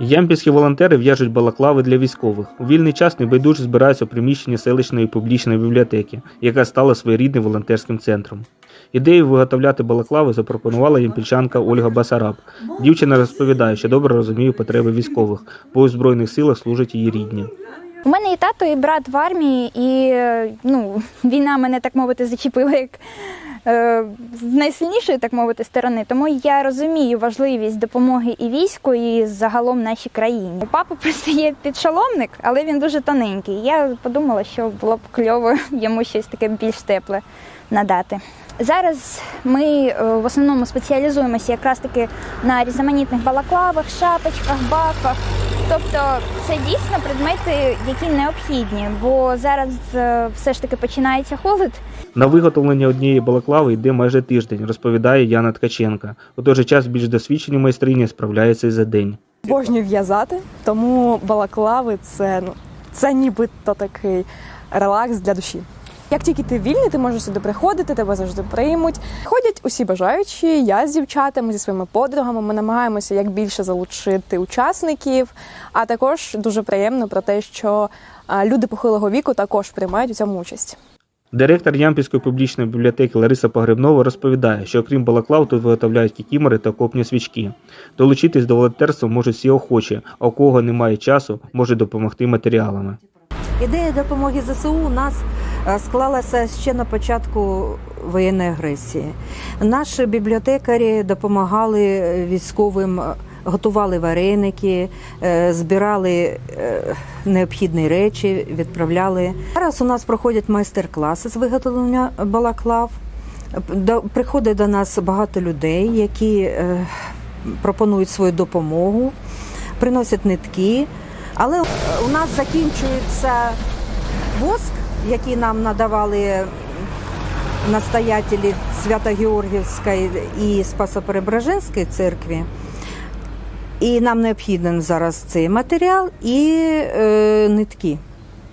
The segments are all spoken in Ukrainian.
Ямпільські волонтери в'яжуть балаклави для військових. У вільний час небайдужі збираються у приміщенні селищної публічної бібліотеки, яка стала своєрідним волонтерським центром. Ідею виготовляти балаклави запропонувала ямпільчанка Ольга Басараб. Дівчина розповідає, що добре розуміє потреби військових, бо у Збройних силах служать її рідні. У мене і тато, і брат в армії, і е, ну, війна мене, так мовити, зачепила як з найсильнішої, так мовити, сторони. Тому я розумію важливість допомоги і війську, і загалом нашій країні. У папи просто є підшоломник, але він дуже тоненький. Я подумала, що було б кльово йому щось таке більш тепле надати. Зараз ми е, в основному спеціалізуємося якраз таки на різноманітних балаклавах, шапочках, бафах. Тобто це дійсно предмети, які необхідні, бо зараз е, все ж таки починається холод. На виготовлення однієї балаклави йде майже тиждень, розповідає Яна Ткаченка. У той же час більш досвідчені майстрині справляються і за день. Обожнюю в'язати, тому балаклави це, ну, це нібито такий релакс для душі. Як тільки ти вільний, ти можеш сюди приходити, тебе завжди приймуть. Ходять усі бажаючі. Я з дівчатами, зі своїми подругами. Ми намагаємося як більше залучити учасників. А також дуже приємно про те, що люди похилого віку також приймають у цьому участь. Директор Ямпільської публічної бібліотеки Лариса Погребнова розповідає, що окрім балаклав тут виготовляють кікімори та окопні свічки. Долучитись до волонтерства можуть всі охочі, а у кого немає часу, можуть допомогти матеріалами. Ідея допомоги ЗСУ у нас склалася ще на початку воєнної агресії. Наші бібліотекарі допомагали е, військовим, е, готували вареники, е, збирали е, необхідні речі, відправляли. Зараз у нас проходять майстер-класи з виготовлення балаклав. Приходить до нас багато людей, які е, пропонують свою допомогу, приносять нитки. Але е, у нас закінчується воск, який нам надавали настоятелі Свято-Георгіївської і Спасо-Преображенської церкви. І нам необхіден зараз цей матеріал і е, нитки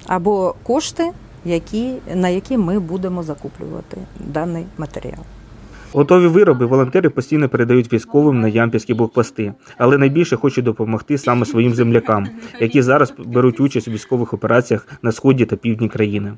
або кошти, які, на які ми будемо закуплювати даний матеріал. Готові вироби волонтери постійно передають військовим на ямпільські блокпости, але найбільше хочуть допомогти саме своїм землякам, які зараз беруть участь у військових операціях на сході та півдні країни.